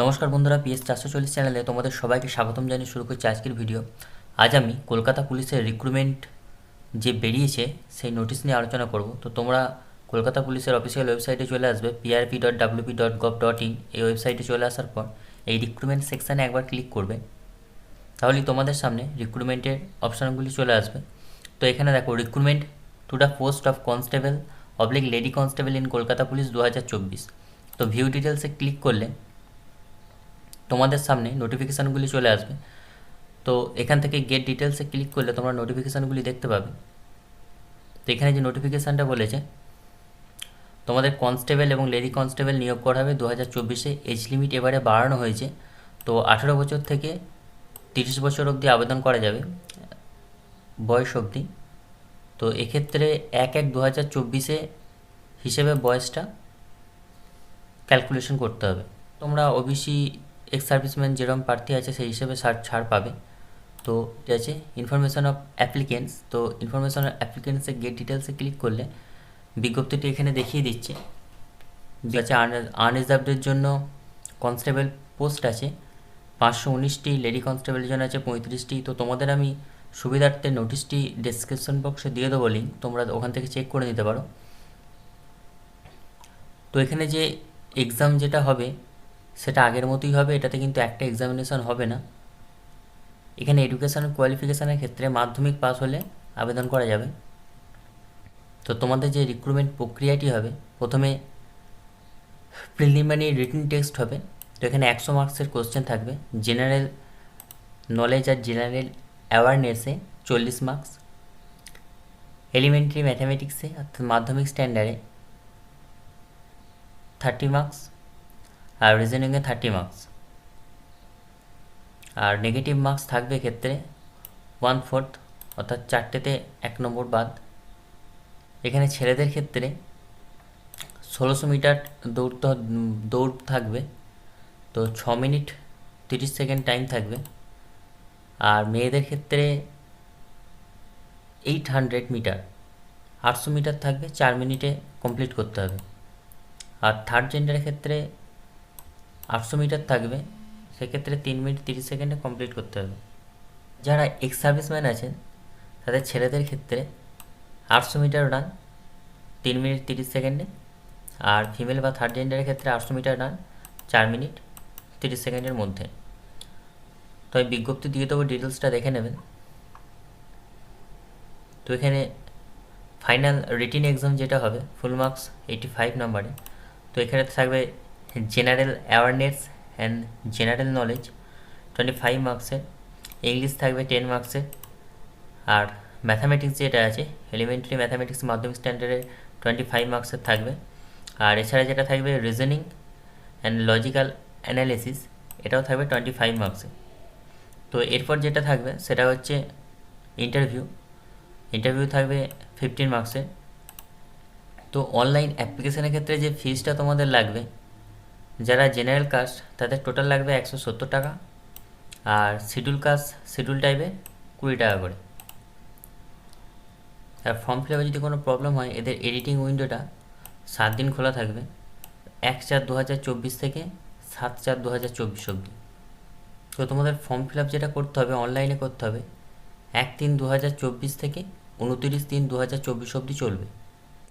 নমস্কার বন্ধুরা পিএস চারশো চল্লিশ চ্যানেলে তোমাদের সবাইকে স্বাগতম জানিয়ে শুরু করছি আজকের ভিডিও আজ আমি কলকাতা পুলিশের রিক্রুটমেন্ট যে বেরিয়েছে, সেই নোটিশ নিয়ে আলোচনা করব। তো তোমরা কলকাতা পুলিশের অফিসিয়াল ওয়েবসাইটে চলে আসবে PRP dot WP dot gov dot in এই ওয়েবসাইটে চলে আসার পর এই রিক্রুটমেন্ট সেকশানে একবার ক্লিক করবে। তাহলেই তোমাদের সামনে রিক্রুটমেন্টের অপশানগুলি চলে আসবে। তো এখানে দেখো recruitment to the post of constable oblique lady constable in Kolkata police দু হাজার চব্বিশ। তো ভিউ ডিটেলসে ক্লিক করলে তোমাদের সামনে নোটিফিকেশানগুলি চলে আসবে। তো এখান থেকে গেট ডিটেলসে ক্লিক করলে তোমরা নোটিফিকেশানগুলি দেখতে পাবে। তো এখানে যে নোটিফিকেশানটা বলেছে, তোমাদের কনস্টেবল এবং লেডি কনস্টেবল নিয়োগ করা হবে দু হাজার চব্বিশে। এজ লিমিট এবারে বাড়ানো হয়েছে। তো আঠেরো বছর থেকে তিরিশ বছর অবধি আবেদন করা যাবে, বয়স অবধি। তো এক্ষেত্রে এক এক দু হাজার চব্বিশে হিসেবে বয়সটা ক্যালকুলেশন করতে হবে। তোমরা ওবিসি এক্স সার্ভিসম্যান যেরকম প্রার্থী আছে সেই হিসেবে ছাড় পাবে। তো এটা আছে ইনফরমেশান অফ অ্যাপ্লিকেন্টস তো ইনফরমেশান অফ অ্যাপ্লিকেন্টসে গেট ডিটেলসে ক্লিক করলে বিজ্ঞপ্তিটি এখানে দেখিয়ে দিচ্ছে। যে আছে আনরিজার্ভদের জন্য কনস্টেবল পোস্ট আছে, পাঁচশো উনিশটি লেডি কনস্টেবলের জন্য আছে, পঁয়ত্রিশটি। তো তোমাদের আমি সুবিধার্থে নোটিশটি ডেসক্রিপশন বক্সে দিয়ে দেবো লিঙ্ক তোমরা ওখান থেকে চেক করে নিতে পারো। তো এখানে যে এক্সাম যেটা হবে সেটা আগের মতোই হবে, এটাতে কিন্তু একটা এক্সামিনেশন হবে না। এখানে এডুকেশন কোয়ালিফিকেশানের ক্ষেত্রে মাধ্যমিক পাস হলে আবেদন করা যাবে। তো তোমাদের যে রিক্রুটমেন্ট প্রক্রিয়াটি হবে, প্রথমে প্রিলিমিনারি রিটেন টেস্ট হবে, তো এখানে একশো মার্কসের কোশ্চেন থাকবে। জেনারেল নলেজ আর জেনারেল অ্যাওয়ারনেসে চল্লিশ মার্কস এলিমেন্টারি ম্যাথামেটিক্সে অর্থাৎ মাধ্যমিক স্ট্যান্ডার্ডে থার্টি মার্কস আর রিজনিংয়ে থার্টি মার্কস আর নেগেটিভ মার্কস থাকবে ক্ষেত্রে ওয়ান ফোর্থ অর্থাৎ চারটেতে এক নম্বর বাদ। এখানে ছেলেদের ক্ষেত্রে ষোলোশো মিটার দৌড়তে দৌড় থাকবে। তো ছ মিনিট তিরিশ সেকেন্ড টাইম থাকবে। আর মেয়েদের ক্ষেত্রে এইট হান্ড্রেড মিটার, আটশো মিটার থাকবে, চার মিনিটে কমপ্লিট করতে হবে। আর থার্ড জেন্ডারের ক্ষেত্রে আটশো মিটার থাকবে, সেক্ষেত্রে তিন মিনিট তিরিশ সেকেন্ডে কমপ্লিট করতে হবে। যারা এক্স সার্ভিসম্যান আছেন, তাদের ছেলেদের ক্ষেত্রে আটশো মিটার রান তিন মিনিট তিরিশ সেকেন্ডে। আর ফিমেল বা থার্ড জেন্ডারের ক্ষেত্রে আটশো মিটার রান চার মিনিট তিরিশ সেকেন্ডের মধ্যে। তো আমি বিজ্ঞপ্তি দিয়ে দেবো ডিটেলসটা দেখে নেবেন। তো এখানে ফাইনাল রিটিন এক্সাম যেটা হবে ফুল মার্কস এইটি ফাইভ নাম্বারে তো এখানে থাকবে general awareness and general knowledge twenty five মার্কসের ইংলিশ থাকবে টেন মার্কসের আর ম্যাথামেটিক্স যেটা আছে এলিমেন্টারি ম্যাথামেটিক্স মাধ্যমিক স্ট্যান্ডার্ডে টোয়েন্টি ফাইভ মার্কসের থাকবে, আর এছাড়া যেটা থাকবে রিজনিং অ্যান্ড লজিক্যাল অ্যানালিসিস এটাও থাকবে টোয়েন্টি ফাইভ মার্কসে তো এরপর যেটা থাকবে, সেটা হচ্ছে ইন্টারভিউ ইন্টারভিউ থাকবে ফিফটিন মার্কসের তো অনলাইন অ্যাপ্লিকেশনের ক্ষেত্রে যে ফিজটা তোমাদের লাগবে যারা জেনারেল কাস্ট তাদের টোটাল লাগবে একশো সত্তর টাকা। আর শিডিউল কাস্ট শিডিউল টাইপে কুড়ি টাকা করে। আর ফর্ম ফিল যদি কোনো প্রবলেম হয়, এদের এডিটিং উইন্ডোটা সাত দিন খোলা থাকবে। এক চার দু থেকে সাত চার দু হাজার চব্বিশ অবধি। তো তোমাদের ফর্ম ফিল যেটা করতে হবে অনলাইনে করতে হবে, এক তিন দু থেকে উনতিরিশ তিন দু হাজার চব্বিশ অবধি চলবে।